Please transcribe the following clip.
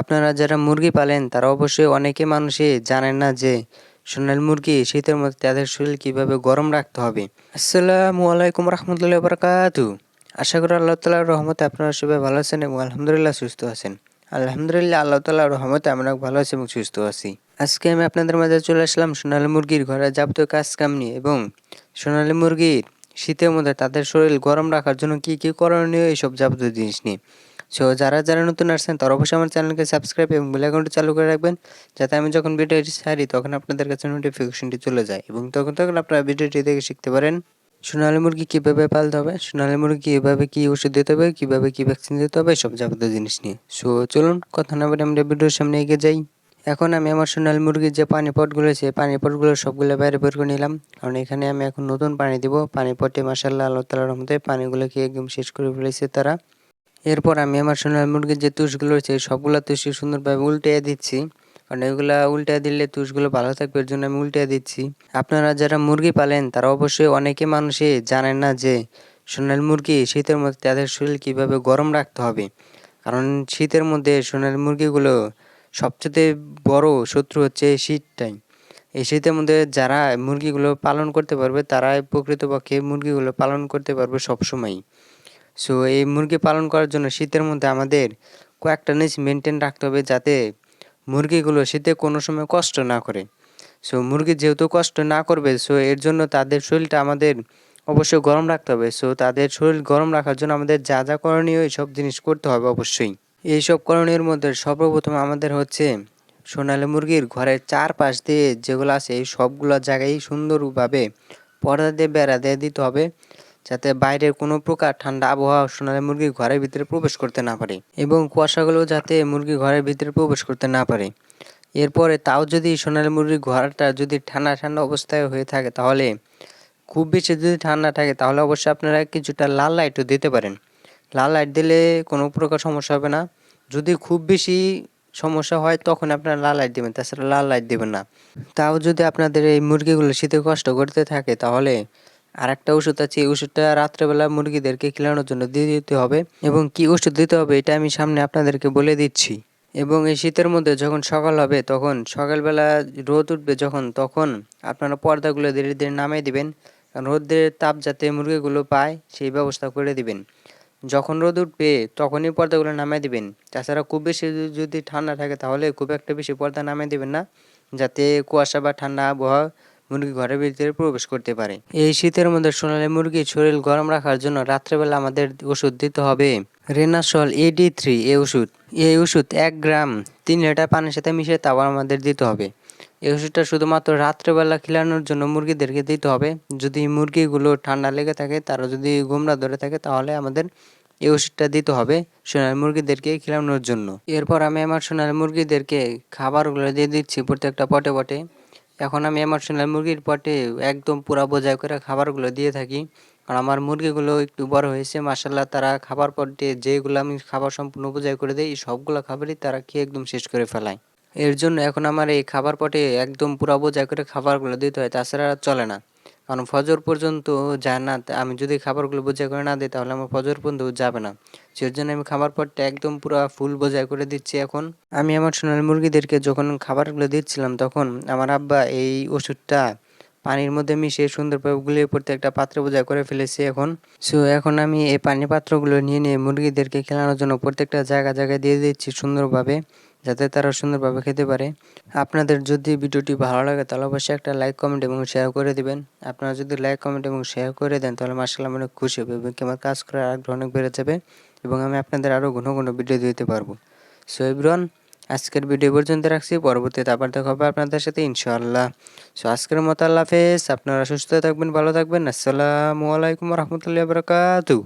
আপনারা যারা মুরগি পালেন, তারা অবশ্যই অনেকে মানুষই জানেন না যে সোনালী মুরগি শীতের মধ্যে তাদের শরীর কীভাবে গরম রাখতে হবে। আসসালামু আলাইকুম রহমতুল্লাহ বরকাতু। আশা করি আল্লাহ তালার রহমতে আপনারা সবাই ভালো আছেন এবং আলহামদুলিল্লাহ সুস্থ আছেন। আলহামদুলিল্লাহ, আল্লাহ তালার রহমতে আমরা ভালো আছি এবং সুস্থ আছি। আজকে আমি আপনাদের মাঝে চলে আসলাম সোনালী মুরগির ঘরে যাবতীয় কাজ কাম নিয়ে এবং সোনালী মুরগির শীতের মধ্যে তাদের শরীর গরম রাখার জন্য কি কি করণীয় এইসব যাবতীয় জিনিস নিয়ে। সো যারা যারা নতুন আসছেন, তারা অবশ্যই আমার চ্যানেলকে সাবস্ক্রাইব এবং বেল আইকনটি চালু করে রাখবেন, যাতে আমি যখন ভিডিওটি ছাড়ি, তখন আপনাদের কাছে নোটিফিকেশনটি চলে যায় এবং তখন তখন আপনারা ভিডিওটি দেখে শিখতে পারেন। সোনালী মুরগি কীভাবে পালতে হবে? সোনালী মুরগি এভাবে কী ওষুধ দিতে হবে? কীভাবে কী ভ্যাকসিন দিতে হবে? সব যাবতীয় জিনিস নিয়ে। সো চলুন, কথা না বলে আমরা ভিডিওর সামনে এগিয়ে যাই। এখন আমি আমার সোনালী মুরগির যে পানি পটগুলো আছে, পানি পটগুলো সবগুলো বাইরে বের করে নিলাম। কারণ এখানে আমি এখন নতুন পানি দিব। পানি পটে মাসাল্লাহ আল্লাহ তালার মধ্যে পানিগুলোকে একদম শেষ করে ফেলেছে তারা। এরপর আমি আমার সোনালী মুরগির যে তুষগুলো রয়েছে সবগুলো তুষি সুন্দরভাবে উল্টে দিচ্ছি। কারণ এগুলা উল্টে দিলে তুষগুলো ভালো থাকবে, এর জন্য আমি উল্টে দিচ্ছি। আপনারা যারা মুরগি পালেন, তারা অবশ্যই অনেকে মানুষই জানেন না যে সোনালী মুরগি শীতের মধ্যে তাদের শরীর কীভাবে গরম রাখতে হবে। কারণ শীতের মধ্যে সোনালী মুরগিগুলো সবচেয়ে বড় শত্রু হচ্ছে শীতটাই। এই শীতের মধ্যে যারা মুরগিগুলো পালন করতে পারবে, তারাই প্রকৃতপক্ষে মুরগিগুলো পালন করতে পারবে সবসময়ই। সো এই মুরগি পালন করার জন্য শীতের মধ্যে আমাদের কয়েকটা জিনিস মেনটেন রাখতে হবে যাতে মুরগিগুলো শীতে কোনো সময় কষ্ট না করে। সো মুরগি যেহেতু কষ্ট না করবে সো এর জন্য তাদের শরীরটা আমাদের অবশ্যই গরম রাখতে হবে। সো তাদের শরীর গরম রাখার জন্য আমাদের যা যা করণীয় এইসব জিনিস করতে হবে অবশ্যই। এইসব করণীয়ের মধ্যে সর্বপ্রথম আমাদের হচ্ছে সোনালী মুরগির ঘরের চারপাশ দিয়ে যেগুলো আছে, এই সবগুলো জায়গায় সুন্দরভাবে পর্দা দিয়ে বেড়া দিয়ে দিতে হবে। যাতে বাইরের কোনো প্রকার ঠান্ডা আবহাওয়া সোনালী মুরগি ঘরের ভিতরে প্রবেশ করতে না পারে এবং কুয়াশাগুলো যাতে মুরগি ঘরের ভিতরে প্রবেশ করতে না পারে। এরপরে তাও যদি সোনালী মুরগির ঘরটা যদি ঠান্ডা ঠান্ডা অবস্থায় হয়ে থাকে তাহলে, খুব বেশি যদি ঠান্ডা থাকে তাহলে অবশ্যই আপনারা কিছুটা লাল লাইটও দিতে পারেন। লাল লাইট দিলে কোনো প্রকার সমস্যা হবে না। যদি খুব বেশি সমস্যা হয় তখন আপনারা লাল লাইট দেবেন, তাছাড়া লাল লাইট দেবেন না। তাও যদি আপনাদের এই মুরগিগুলো শীতে কষ্ট করতে থাকে তাহলে আর একটা ওষুধ আছে, এই ওষুধটা রাত্রেবেলা মুরগিদেরকে খেলানোর জন্য দিয়ে দিতে হবে। এবং কি ওষুধ দিতে হবে, এটা আমি সামনে আপনাদেরকে বলে দিচ্ছি। এবং এই শীতের মধ্যে যখন সকাল হবে, তখন সকালবেলা রোদ উঠবে যখন, তখন আপনারা পর্দাগুলো ধীরে ধীরে নামিয়ে দিবেন। কারণ রোদের তাপ যাতে মুরগিগুলো পায়, সেই ব্যবস্থা করে দিবেন। যখন রোদ উঠবে, তখনই পর্দাগুলো নামিয়ে দিবেন। তাছাড়া খুব বেশি যদি ঠান্ডা থাকে, তাহলে খুব একটা বেশি পর্দা নামিয়ে দিবেন না। যাতে কুয়াশা বা ঠান্ডা আবহাওয়া মুরগি ঘরের ভিতরে প্রবেশ করতে পারে। এই শীতের মধ্যে সোনালী মুরগির শরীর গরম রাখার জন্য রাত্রেবেলা আমাদের ওষুধ দিতে হবে। রেনাসল এডি থ্রি এই ওষুধ। এই ওষুধ এক গ্রাম, তিন লিটার পানির সাথে মিশিয়ে তাও আমাদের দিতে হবে। এই ওষুধটা শুধুমাত্র রাত্রেবেলা খেলানোর জন্য মুরগিদেরকে দিতে হবে। যদি মুরগিগুলো ঠান্ডা লেগে থাকে, তারা যদি গোমরা ধরে থাকে, তাহলে আমাদের এই ওষুধটা দিতে হবে সোনালী মুরগিদেরকে খিলানোর জন্য। এরপর আমি আমার সোনালী মুরগিদেরকে খাবারগুলো দিয়ে দিচ্ছি প্রত্যেকটা পটে পটে। এখন আমি আমার সোনালী মুরগির পটে একদম পুরা বোঝাই করে খাবারগুলো দিয়ে থাকি। কারণ আমার মুরগিগুলো একটু বড় হয়েছে মাসাল্লাহ তারা খাবার পটে যেগুলো আমি খাবার সম্পূর্ণ বোঝাই করে দিই, সবগুলো খাবারই তারা খেয়ে একদম শেষ করে ফেলায়। এর জন্য এখন আমার এই খাবার পটে একদম পুরা বোঝাই করে খাবারগুলো দিতে হয়, তাছাড়া চলে না। কারণ ফজর পর্যন্ত যায় না আমি যদি খাবারগুলো বোঝাই করে না দিই, তাহলে আমার ফজর পর্যন্ত যাবে না। সেই জন্য আমি খাবার পরটা একদম পুরো ফুল বোঝাই করে দিচ্ছি এখন। আমি আমার সোনালী মুরগিদেরকে যখন খাবারগুলো দিচ্ছিলাম, তখন আমার আব্বা এই ওষুধটা পানির মধ্যে মিশিয়ে সুন্দরভাবে গুলিয়ে পড়তে একটা পাত্র বোঝাই করে ফেলেছি এখন। সো এখন আমি এই পানি পাত্রগুলো নিয়ে নিয়ে মুরগিদেরকে খেলানোর জন্য প্রত্যেকটা জায়গা জায়গায় দিয়ে দিচ্ছি সুন্দরভাবে। যাতে তারা সুন্দরভাবে খেতে পারে। আপনাদের যদি ভিডিওটি ভালো লাগে, তাহলে অবশ্যই একটা লাইক কমেন্ট এবং শেয়ার করে দিবেন। আপনারা যদি লাইক কমেন্ট এবং শেয়ার করে দেন, তাহলে মার্শাল্লাহ অনেক খুশি হবে এবং আমার কাজ করার আগ্রহ অনেক বেড়ে যাবে এবং আমি আপনাদের আরও ঘন ঘন ভিডিও দিতে পারব। সো এভরিওয়ান আজকের ভিডিও পর্যন্ত রাখছি। পরবর্তীতে আবার দেখা হবে আপনাদের সাথে, ইনশাআল্লাহ। সো আজকের মতো আল্লাহ হাফেজ। আপনারা সুস্থ থাকবেন, ভালো থাকবেন। আসসালামু আলাইকুম রহমতুল্লাহ বরকাতু